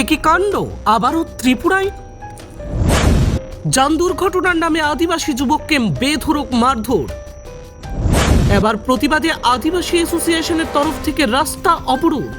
একই কাণ্ড? আবারও ত্রিপুরায়? যান দুর্ঘটনার নামে আদিবাসী যুবককে বেধরক মারধর। এবার প্রতিবাদে আদিবাসী অ্যাসোসিয়েশনের তরফ থেকে রাস্তা অবরোধ।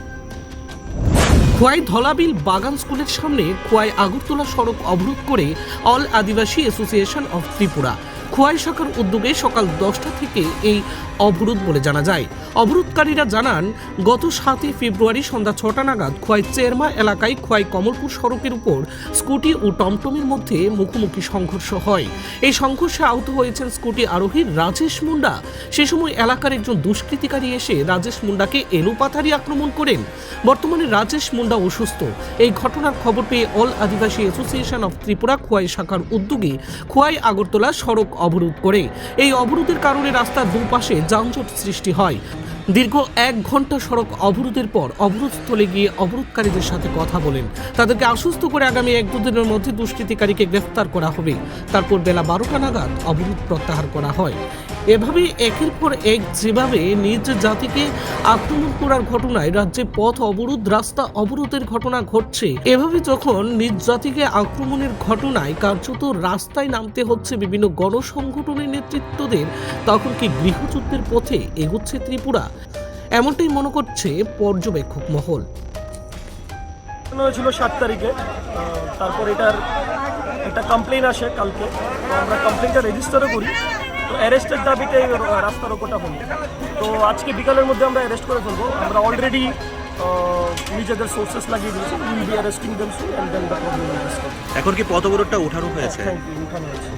খোয়াই ধলাবিল বাগান স্কুলের সামনে খোয়াই আগরতলা সড়ক অবরোধ করে all Adivasi association of Tripura. Khowai শাখার উদ্যোগে সকাল দশটা থেকে এই অবরোধ বলে জানা যায়। অবরোধকারীরা জানান, গত সাতই ফেব্রুয়ারি সন্ধ্যা ছটা নাগাদ খোয়াই চেরমা এলাকায় খোয়াই কমলপুর সড়কের উপর স্কুটি ও টমটমের মধ্যে মুখোমুখি সংঘর্ষ হয়। এই সংঘর্ষে আহত হয়েছেন স্কুটি আরোহী রাজেশ মুন্ডা। সে সময় এলাকার একজন দুষ্কৃতিকারী এসে রাজেশ মুন্ডাকে এলোপাথারি আক্রমণ করেন। বর্তমানে রাজেশ মুন্ডা অসুস্থ। এই ঘটনার খবর পেয়ে all Adivasi association of Tripura Khowai শাখার উদ্যোগে খোয়াই আগরতলা সড়ক অবরোধ করে। এই অবরোধের কারণে রাস্তার দুপাশে যানজট সৃষ্টি হয়। দীর্ঘ এক ঘণ্টা সড়ক অবরোধের পর অবরোধস্থলে গিয়ে অবরোধকারীদের সাথে কথা বলেন। তাদেরকে আশ্বস্ত করে আগামী এক দুদিনের মধ্যে দুষ্কৃতিকারীকে গ্রেফতার করা হবে। তারপর বেলা বারোটা নাগাদ অবরোধ প্রত্যাহার করা হয়। এভাবে একের পর এক যেভাবে নিজ জাতিকে আক্রমণ করার ঘটনায় রাজ্যে পথ অবরোধ, রাস্তা অবরোধের ঘটনা ঘটছে, এভাবে যখন নিজ জাতিকে আক্রমণের ঘটনায় কার্যত রাস্তায় নামতে হচ্ছে বিভিন্ন গণসংগঠনের নেতৃত্বদের, তখন কি গৃহযুদ্ধের পথে এগোচ্ছে ত্রিপুরা? এমনটাই মনে করছে পর্যবেক্ষক মহল। হয়েছিল সাত তারিখে তারপর এটার একটা কমপ্লেন আসে কালকে। আমরা কমপ্লেনটা রেজিস্টারও করি। তো অ্যারেস্টের দাবিতে রাস্তার ওপরটা হলো তো আজকে বিকালের মধ্যে আমরা অ্যারেস্ট করে ফেলব। আমরা অলরেডি নিজেদের সোর্সেস লাগিয়ে দিয়েছি। Will be arresting them soon and then the problem এখন কি পথ অবরোধটা উঠানো হয়েছে? থ্যাংক ইউ উঠানো হয়েছে।